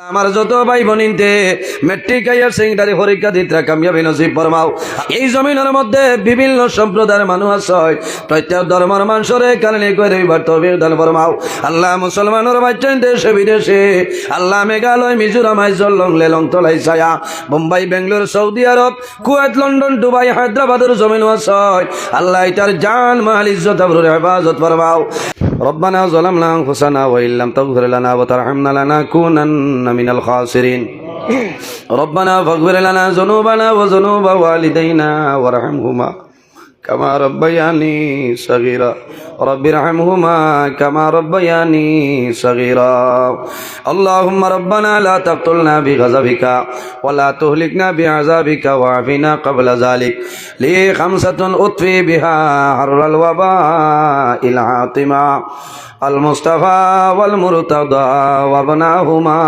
আমার যত ভাই বনিনতে মেট্রিক আইয়ার সেকেন্ডারি পরীক্ষা দিতে কামিয়াবি নসিব ফরমাও এই জমিনের মধ্যে বিভিন্ন সম্প্রদায়ের মানুষ আছে প্রত্যেক ধর্মের মানুষরে কারণে করে রবিবার তহবিল দান ফরমাও আল্লাহ মুসলমানের বাচ্চান দেশে বিদেশে আল্লাহ মেঘালয় মিজোরাম আইজল লং লেলং তলাই ছায়া Mumbai Bangalore Saudi Arab Kuwait London Dubai হায়দ্রাবাদের জমিন আছে আল্লাহ তার জান মাল ইজ্জত আবরুর হেফাজত ফরমাও ربنا ظلمنا انفسنا وان لم تغفر لنا وترحمنا لنكونن من الخاسرين ربنا فاغفر لنا ذنوبنا وذنوب والدينا وارحمهما كما ربياني صغيرا رب ارحمهما كما ربياني صغيرا اللهم ربنا لا تقتلنا بغضبك ولا تهلكنا بعذابك وعافنا قبل ذلك لي خمسة أطفي بها حر الوباء العاطمة المصطفى والمرتضى وابناهما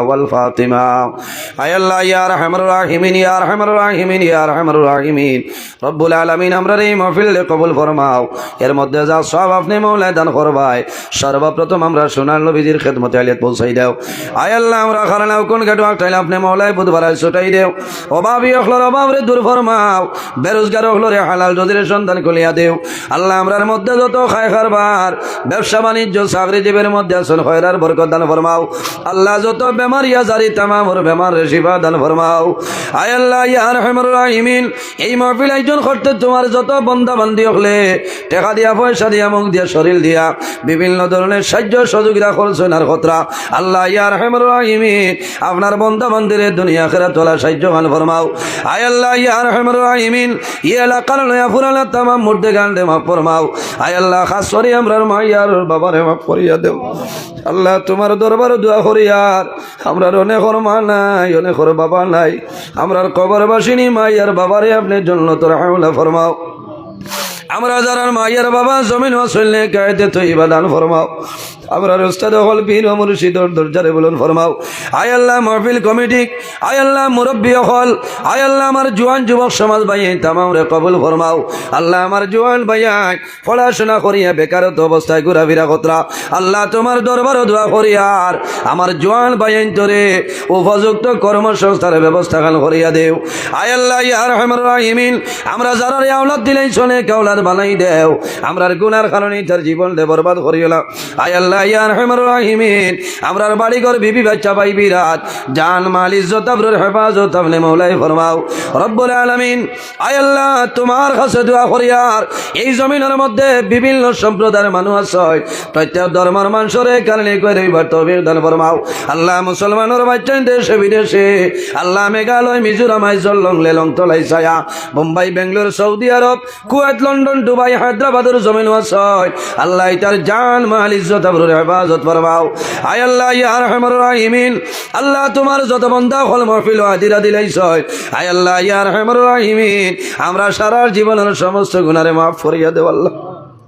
والفاطمة أي الله يا رحم الراحمين يا رحم الراحمين يا رحم الراحمين رب العالمين সর্বপ্রথম আমরা সোনার নবীজির খেদমতে আলিয়াত পৌঁছাই দেও। আয় আল্লাহ, আমরা খারানাও কোন গেটু আটাইলে আপনি মৌলায় বুধবার ছুটাই দেও। অভাবী দূর ফরমাও। বেরোজগার হালাল যদির সন্তান কলিয়া দেও। আল্লাহ, আমরার মধ্যে যত খায় খারবার, ব্যবসা বাণিজ্য, চাকরিজীবীর মধ্যে আছেন খয়রার বরকত দান ফরমাও। আল্লাহ, যত বেমার ইয়া জারি তামামর বেমার দান ফরমাও। আয় আল্লাহ রাহিমিন, এই মহফিল একজন করতে তোমার যত বন্ধা বান্ধি হলে, টাকা দিয়া, পয়সা দিয়া মুখ দিয়া, শরীর দিয়া, বিভিন্ন ধরনের সাহায্য সহযোগিতা করছেন আর খতরা। আল্লাহ, ইয়া রহমর রাহিমিন, আপনার বন্ধা বান্ধিরে দুনিয়া খেরা তোলা সাহায্য গান ফরমাও। আয় আল্লাহ, ইয়া রহমর রাহিমিন, ই এলাকার নয়া ফুরানা তামাম মুর্দে গান দে মাফ ফরমাও। আয় আল্লাহ, খাস করি আমরার মাইয়ার বাবারে মাফ করিয়া দেও। আল্লাহ, তোমার দরবার দোয়া করিয়ার আমরার অনেকর মা নাই, অনেকর বাবা নাই। আমরার কবর বাসিনী মাইয়ার বাবারে আপনি জন্য তোর হামলা ফরমাও। আমরা যারা মায়ের বাবা জমিন আসলে কায়দে তৈবা দান ফরমাও। আমরা রস্তাদ হল পীর ও মুর্শিদর দরজারে বলুন, ফরমাও। আয় আল্লাহ মহফিল কমিটি, আয় আল্লাহ মুরব্বী হল, আয় আল্লাহ আমার জোয়ান যুবক সমাজ ভাইয়ে, তামাম রে কবুল ফরমাও। আল্লাহ আমার জোয়ান ভাইয়াই পড়াশোনা করিয়া বেকারত্ব অবস্থায় ঘোরাফেরা কতরা। আল্লাহ তোমার দরবার দোয়া করিয়ার আমার জোয়ান ভাইয়াই তোরে উপযুক্ত কর্মসংস্থার ব্যবস্থা খান করিয়া দেও। আয় আল্লাহ ইয়ার রহমান রাহিমিন, আমরা যারা রে আওলাদ দিলেই শোনে কাউলাদ বানাই দেও। আমরার গুনার কারণে তার জীবন দে বরবাদ করিলা আয় আল্লাহ আমরার বাড়ি ঘর বিবি বাচ্চা পাই বিরাট। জান মাল হেফাজত, আপনি মৌলাই ফরমাও। রব্বুল আলামিন, আয় আল্লাহ, তোমার কাছে দোয়া এই জমিনের মধ্যে বিভিন্ন সম্প্রদায়ের মানুষ প্রত্যেক ধর্মের কারণে করে তহবিল দান ফরমাও। আল্লাহ মুসলমানের বাচ্চান দেশে, বিদেশে। আল্লাহ মেঘালয়, মিজোরাম, আইজল লং লেলং তলাই ছায়া। Mumbai, Bangalore, Saudi Arabia, Kuwait, London, Dubai, হায়দ্রাবাদের জমিন আছে আল্লাহ তার জান, মাল হেফাজত ফরমাও। আয় আল্লাহ, ইয়া রহমান রাহিমিন। আল্লাহ তোমার যত বন্ধা হল মহফিল আদিরা দিলাই সয়। আয় আল্লাহ, ইয়া রহমান রাহিমিন। আমরা সারা জীবনের সমস্ত গুণারে মাফ করিয়া দেব আল্লাহ।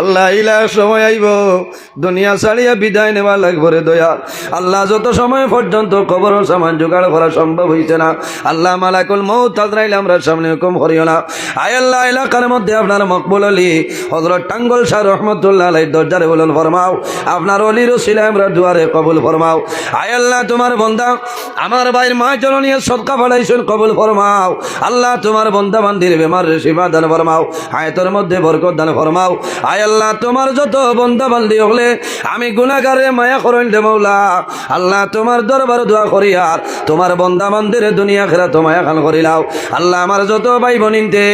আল্লাহ ইলা সময় আইব, দুনিয়া ছাড়িয়া বিদায় নেওয়া লাগবে রে দয়াল। আল্লাহ যত সময় পর্যন্ত কবর সামান জোগাড় করা সম্ভব হইছে না, আল্লাহ মালাকুল মৌ তাজরাইলে আমরা সামনে হুকুম করিও না। আয় আল্লাহ, এলাকার মধ্যে আপনার মকবুল আলী হজরত টাঙ্গল শাহ রহমতুল্লাহ আলাই দরজারে বলুন, ফরমাও। আপনার অলির ছিল আমরা দুয়ারে কবুল ফরমাও। আয় আল্লাহ, তোমার বন্ধা আমার ভাইয়ের মা জননীয় সদকা ফলাইছেন, কবুল ফরমাও। আল্লাহ, তোমার বন্ধা বান্ধির বেমার সেবা দান ফরমাও। হায়তর মধ্যে বরকত দান ফরমাও। আয় আল্লাহ, তোমার যত বন্ধা বান্ধি হলে আমি গুণাগারে মায়া করেন দে মৌলা আল্লাহ, তোমার দরবার দোয়া করি আর তোমার বন্ধা বান্ধিরে দুনিয়া খেরা তো মায়া খান করিলাও আল্লাহ, আমার যত ভাই বনিনতে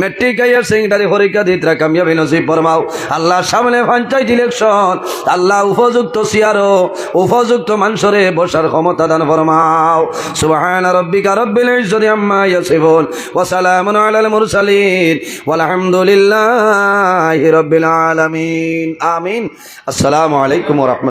মেট্রিক আইয়ার সেকেন্ডারি পরীক্ষা দিতরা কামিয়াবি নসিব ফরমাও। আল্লাহ, সামনে পঞ্চায়েত ইলেকশন আল্লাহ, উপযুক্ত সিয়ারো উপযুক্ত মানুষরে বসার ক্ষমতা দান ফরমাও। সুবহান রব্বিকা রব্বিল ইজ্জতি আম্মা ইয়াসিফুন। ওয়া সালামুন আলাল মুরসালিন। ওয়ালহামদুলিল্লাহি রব্বিল আলামিন আমিন আসসালামু আলাইকুম ওয়া রাহমাতুল্লাহ